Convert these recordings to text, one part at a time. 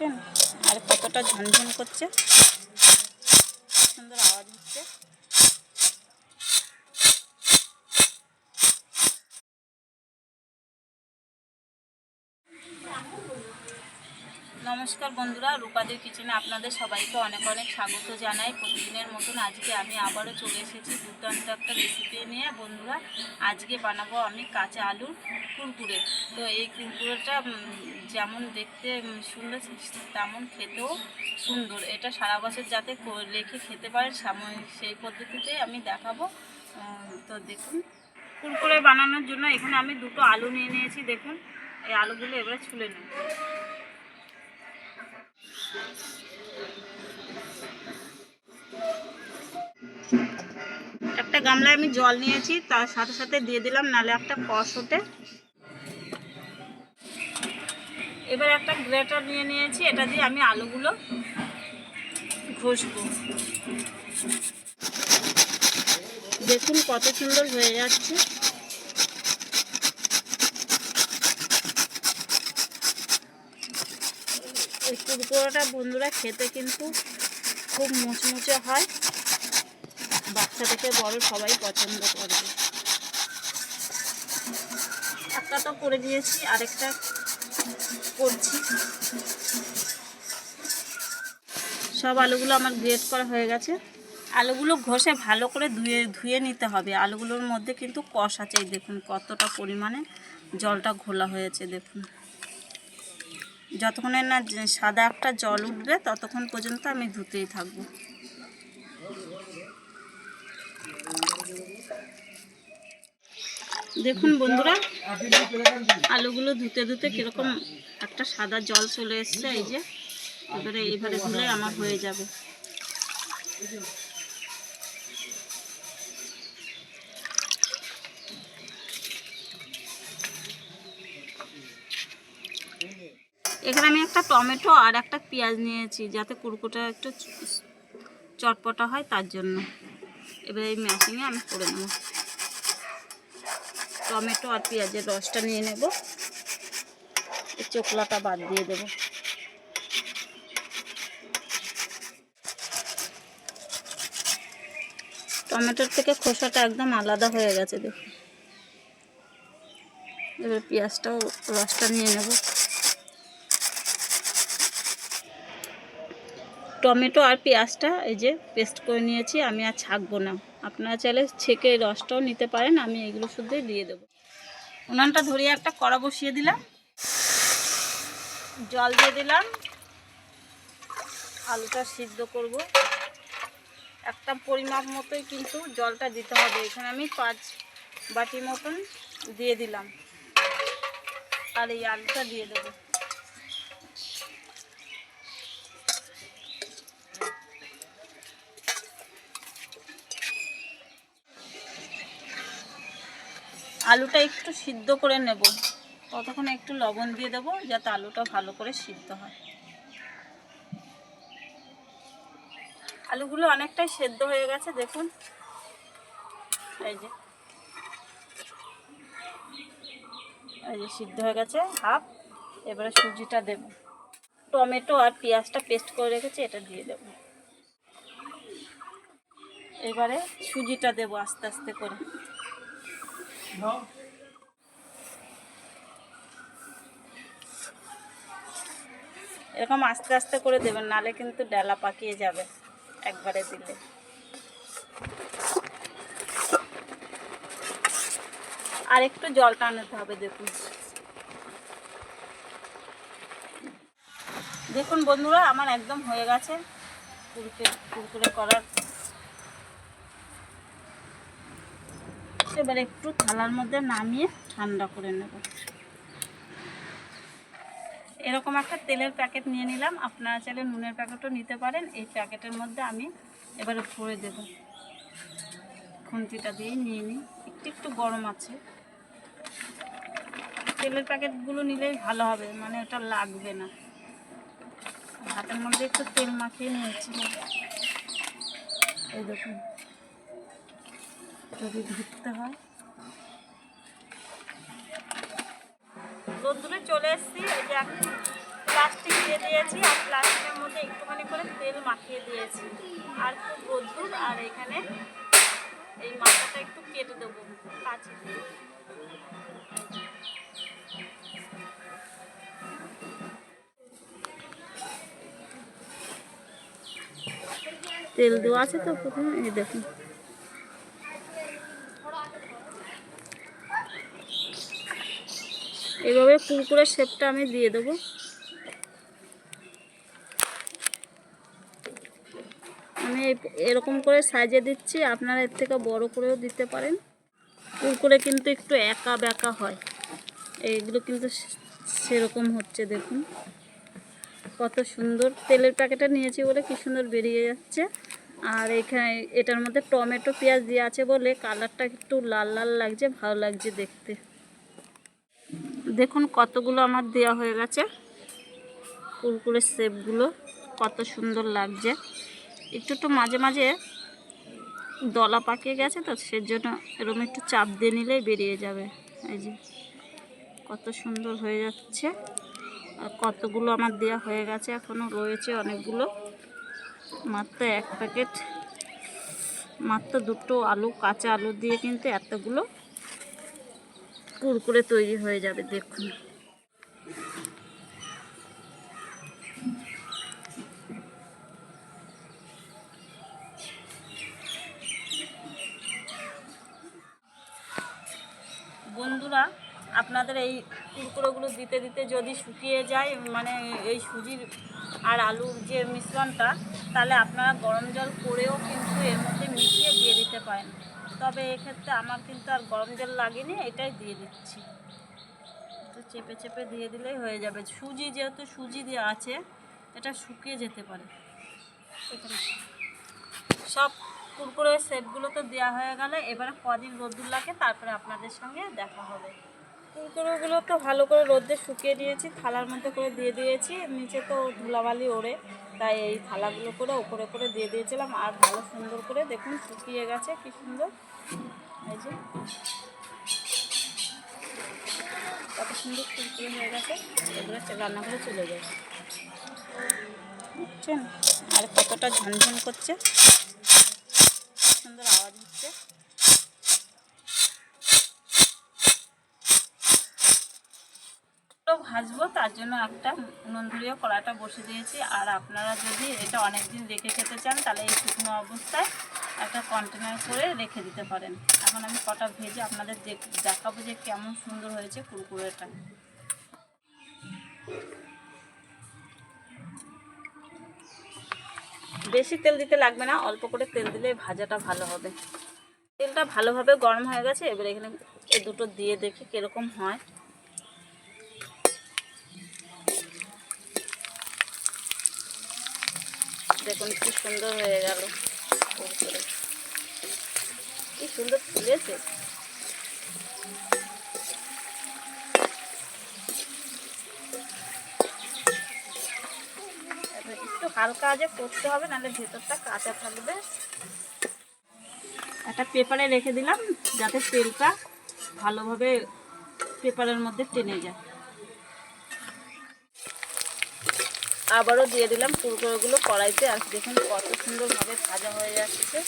দেখছেন আর কতটা ঝনঝন করছে। সুন্দর আওয়াজ হচ্ছে। নমস্কার বন্ধুরা, রূপাদের কিচেনে আপনাদের সবাইকে অনেক অনেক স্বাগত জানাই। প্রতিদিনের মতন আজকে আমি আবারও চলে এসেছি দুর্দান্ত একটা রেসিপি নিয়ে। বন্ধুরা, আজকে বানাবো আমি কাঁচা আলুর কুরকুরে। তো এই কুরকুরেটা যেমন দেখতে সুন্দর, তেমন খেতেও সুন্দর। এটা সারা বছর যাতে রেখে খেতে পারেন সেমন- সেই পদ্ধতিতে আমি দেখাবো। তো দেখুন, কুরকুরে বানানোর জন্য এখানে আমি দুটো আলু নিয়ে নিয়েছি। দেখুন, এই আলুগুলো এবারে ছুলে নেব। একটা গামলায় আমি জল নিয়েছি, তার সাথে সাথে দিয়ে দিলাম, নালে একটা কষ ওঠে। এবার একটা গ্রেটার নিয়ে নিয়েছি, এটা দিয়ে আমি আলুগুলো ঘষবো। দেখুন কত সুন্দর হয়ে যাচ্ছে। কুরকুরাটা বন্ধুরা খেতে কিন্তু খুব মুচমুচে হয়। বাচ্চা থেকে বড় সবাই পছন্দ করবে। একটা তো করে দিয়েছি, আরেকটা করছি। সব আলুগুলো আমার গ্রেট করা হয়ে গেছে। আলুগুলো ঘষে ভালো করে ধুয়ে ধুয়ে নিতে হবে। আলুগুলোর মধ্যে কিন্তু কষ আছে দেখুন কতটা পরিমাণে জলটা ঘোলা হয়েছে, দেখুন। যতক্ষণে না সাদা একটা জল উঠবে, ততক্ষণ পর্যন্ত আমি ধুতেই থাকব। দেখুন বন্ধুরা, আলুগুলো ধুতে ধুতে কীরকম একটা সাদা জল চলে এসছে, এই যে। এবারে এবারে ধুলে আমার হয়ে যাবে। এখানে আমি একটা টমেটো আর একটা পেঁয়াজ নিয়েছি, যাতে কুরকুটা একটু চটপটা হয় তার জন্য। এবার এই ম্যাশিংয়ে আমি করে নেব। টমেটো আর পেঁয়াজের রসটা নিয়ে নেব। চোকলাটা বাদ দিয়ে দেবো। টমেটোর থেকে খোসাটা একদম আলাদা হয়ে গেছে, দেখুন। এবার পেঁয়াজটাও রসটা নিয়ে নেব। টমেটো আর পেঁয়াজটা এই যে পেস্ট করে নিয়েছি, আমি আর ছাকবো না। আপনারা চাইলে ছেঁকে রসটাও নিতে পারেন, আমি এগুলো শুদ্ধই দিয়ে দেবো। উনানটা ধরিয়ে একটা কড়া বসিয়ে দিলাম। জল দিয়ে দিলাম। আলুটা সিদ্ধ করব। একটা পরিমাপ মতোই কিন্তু জলটা দিতে হবে। এখানে আমি পাঁচ বাটি মতন দিয়ে দিলাম। আর এই আলুটা দিয়ে দেবো। আলুটা একটু সিদ্ধ করে নেব। ততক্ষণ একটু লবণ দিয়ে দেবো যাতে আলুটা ভালো করে সিদ্ধ হয়। আলুগুলো অনেকটাই সেদ্ধ হয়ে গেছে, দেখুন। এই যে। এই যে সিদ্ধ হয়ে গেছে, হাফ। এবারে সুজিটা দেব। টমেটো আর পেঁয়াজটা পেস্ট করে রেখেছি, এটা দিয়ে দেব। এবারে সুজিটা দেব আস্তে আস্তে করে। এরকম আস্তে আস্তে করে দেবেন, নালে কিন্তু ডালা পাকিয়ে যাবে একবারে দিলে। আর একটু জল টানাতে হবে, দেখুন। দেখুন বন্ধুরা, আমার একদম হয়ে গেছে। কুরকুরে কুরকুরে করার এবার একটু থালার মধ্যে নামিয়ে ঠান্ডা করে নেব। এরকম একটা তেলের প্যাকেট নিয়ে নিলাম। আপনারা চাইলে নুনের প্যাকেটও নিতে পারেন। এই প্যাকেটের মধ্যে আমি এবারে ভরে দেব। খুন্তিটা দিয়ে নিয়ে নিই। একটু একটু গরম আছে। তেলের প্যাকেটগুলো নিলেই ভালো হবে মানে ওটা লাগবে না। হাতের মধ্যে একটু তেল মাখিয়ে নিয়েছি। এই দেখুন। যদি ধুতে হয়। রোদ্দুরে চলে এসেছি, এই যে প্লাস্টিক দিয়ে দিয়েছি, আর প্লাস্টিকের মধ্যে একটুখানি করে তেল মাখিয়ে দিয়েছি। আর খুব রোদ্দুর আর এখানে এই মাথাটা একটু কেটে দেবো কাছে তেল দেওয়া আছে তো প্রথমে দেখুন। এভাবে কুরকুরের শেপটা আমি দিয়ে দেবো। আমি এরকম করে সাইজে দিচ্ছি, আপনারা এর থেকে বড় করেও দিতে পারেন। কুরকুরে কিন্তু একটু একা বেঁকা হয়। এইগুলো কিন্তু সেরকম হচ্ছে, দেখুন। কত সুন্দর তেলের প্যাকেটটা নিয়েছি বলে কি সুন্দর বেরিয়ে যাচ্ছে। আর এখানে এটার মধ্যে টমেটো, পেঁয়াজ দিয়ে আছে বলে কালারটা একটু লাল লাল লাগছে, ভালো লাগছে দেখতে। দেখুন কতগুলো আমার দেওয়া হয়ে গেছে। কুরকুরের শেপগুলো কত সুন্দর লাগছে। একটু একটু মাঝে মাঝে দলা পাকিয়ে গেছে তো, সেজন্য এরকম একটু চাপ দিয়ে নিলেই বেরিয়ে যাবে। এই যে কত সুন্দর হয়ে যাচ্ছে। আর কতগুলো আমার দেওয়া হয়ে গেছে এখনও রয়েছে অনেকগুলো। মাত্র এক প্যাকেট, মাত্র দুটো আলু, কাঁচা আলু দিয়ে কিন্তু এতগুলো কুরকুরে তৈরি হয়ে যাবে, দেখুন। বন্ধুরা, আপনাদের এই কুরকুরোগুলো দিতে দিতে যদি শুকিয়ে যায় মানে এই সুজির আর আলুর যে মিশ্রণটা, তাহলে আপনারা গরম জল করেও কিন্তু এর মধ্যে মিশিয়ে দিয়ে দিতে পারেন। তবে এক্ষেত্রে আমার কিন্তু আর গরম জল লাগেনি, এটাই দিয়ে দিচ্ছি। একটু চেপে চেপে দিয়ে দিলেই হয়ে যাবে। সুজি যেহেতু সুজি দেওয়া আছে, এটা শুকিয়ে যেতে পারে। সব কুরকুরে সেপগুলো তো দেওয়া হয়ে গেলে এবারে কদিন রোদ্দুর লাগে, তারপরে আপনাদের সঙ্গে দেখা হবে। কুরকুরোগুলো তো ভালো করে রোদ্দে শুকিয়ে দিয়েছি থালার মধ্যে করে দিয়ে দিয়েছি। নিচে তো ধুলাবালি ওড়ে, তাই এই থালাগুলো করে উপরে করে দিয়ে দিয়েছিলাম। আর ভালো সুন্দর করে দেখুন শুকিয়ে গেছে, কি সুন্দর। এই যে, কত সুন্দর কুরকুরে হয়ে গেছে এগুলো রান্না করে চলে যায় বুঝছেন? আর কতটা ঝনঝন করছে সুন্দর আওয়াজ হচ্ছে। ভাজবো, তার জন্য একটা উনুন ধরিয়ে কড়াটা বসে দিয়েছি। আর আপনারা যদি এটা অনেক দিন রেখে খেতে চান, তাহলে এই শুকনো অবস্থায় একটা কন্টেনার করে রেখে দিতে পারেন। এখন আমি কটা ভেজে আপনাদের দেখ- দেখাবো যে কেমন সুন্দর হয়েছে কুরকুরেটা। বেশি তেল দিতে লাগবে না, অল্প করে তেল দিলে ভাজাটা ভালো হবে। তেলটা ভালোভাবে গরম হয়ে গেছে, এবার এখানে দুটো দিয়ে দেখি কীরকম হয়। দেখুন কি সুন্দর হয়ে গেল। কি সুন্দর ফুলেছে। একটু হালকা আজে করতে হবে, নাহলে ভেতরটা কাঁচা থাকবে। একটা পেপারে রেখে দিলাম, যাতে তেলটা ভালোভাবে পেপারের মধ্যে টেনে যায়। আবারও দিয়ে দিলাম কুরকুরেগুলো কড়াইতে। আর দেখুন কত সুন্দরভাবে ভাজা হয়ে যাচ্ছে।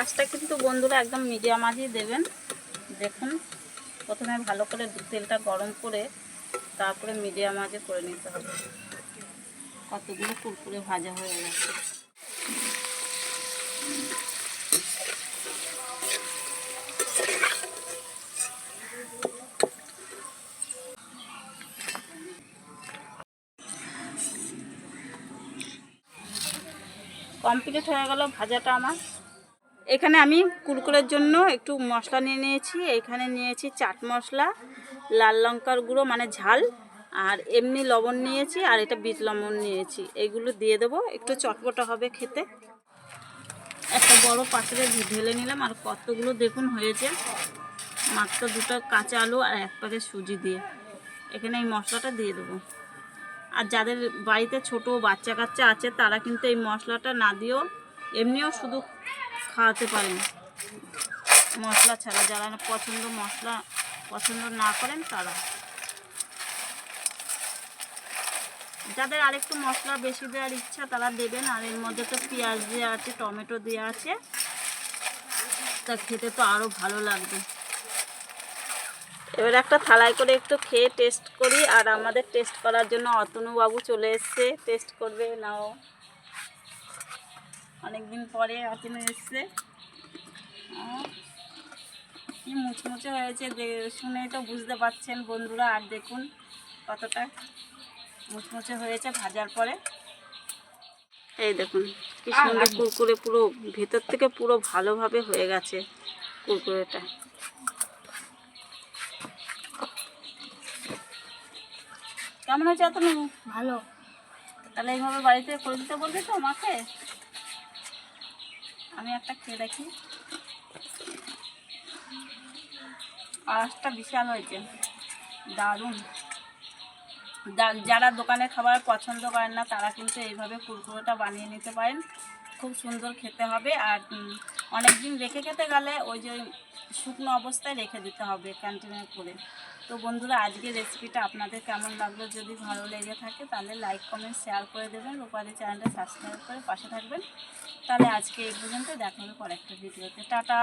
আঁচটা কিন্তু বন্ধুরা একদম মিডিয়াম আঁচই দেবেন। দেখুন, প্রথমে ভালো করে তেলটা গরম করে তারপরে মিডিয়াম আঁচে করে নিতে হবে। কতগুলো কুরকুরে ভাজা হয়ে গেছে? কমপ্লিট হয়ে গেল ভাজাটা আমার। এখানে আমি কুরকুরের জন্য একটু মশলা নিয়ে নিয়েছি। এখানে নিয়েছি চাট মশলা। লাল লঙ্কার গুঁড়ো মানে ঝাল, আর এমনি লবণ নিয়েছি, আর এটা বিট লবণ নিয়েছি। এগুলো দিয়ে দেবো, একটু চটপটা হবে খেতে। একটা বড় পাত্রে ঢেলে নিলাম, আর কতগুলো দেখুন হয়েছে। মাত্র দুটো কাঁচা আলু আর এক প্যাকেট সুজি দিয়ে। এখানে এই মশলাটা দিয়ে দেবো। আর যাদের বাড়িতে ছোট বাচ্চা কাচ্চা আছে, তারা কিন্তু এই মশলাটা না দিয়েও এমনিও শুধু খাওয়াতে পারেন। মশলা ছাড়া, যারা পছন্দ মশলা পছন্দ না করেন তারা। যাদের আরেকটু মশলা বেশি দেওয়ার ইচ্ছা তারা দেবেন, আর এর মধ্যে তো পেঁয়াজ দেওয়া আছে, টমেটো দেওয়া আছে। তা খেতে তো আরও ভালো লাগবে। এবার একটা থালায় করে একটু খেয়ে টেস্ট করি, আর আমাদের টেস্ট করার জন্য অতনুবাবু চলে এসছে। টেস্ট করবে, নাও। অনেকদিন পরে অতনু এসছে। কি মুচমুচে হয়েছে শুনেই তো বুঝতে পারছেন বন্ধুরা আর দেখুন কতটা মুচমুচে হয়েছে ভাজার পরে। এই দেখুন কি সুন্দর কুরকুরে পুরো ভেতর থেকে পুরো ভালোভাবে হয়ে গেছে কুরকুরেটা। কেমন হয়েছে তুমি ভালো। তাহলে এইভাবে বাড়িতে করে দিতে বলবে তো মাকে আমি একটা খেয়ে দেখি। আওয়াজটা বিশাল হয়েছে। দারুণ। যারা দোকানে খাবার পছন্দ করেন না, তারা কিন্তু এইভাবে কুরকুরোটা বানিয়ে নিতে পারেন। খুব সুন্দর খেতে হবে। আর অনেক দিন রেখে খেতে গেলে ওই যে শুকনো অবস্থায় রেখে দিতে হবে ক্যান্টিনে করে। তো বন্ধুরা আজকে রেসিপিটা আপনাদের কেমন লাগল? যদি ভালো লেগে থাকে, তাহলে লাইক কমেন্ট শেয়ার করে দেবেন। রূপালি চ্যানেলটা সাবস্ক্রাইব করে পাশে থাকবেন। তাহলে আজকে এই পর্যন্ত দেখা হবে পরে একটা ভিডিওতে টাটা!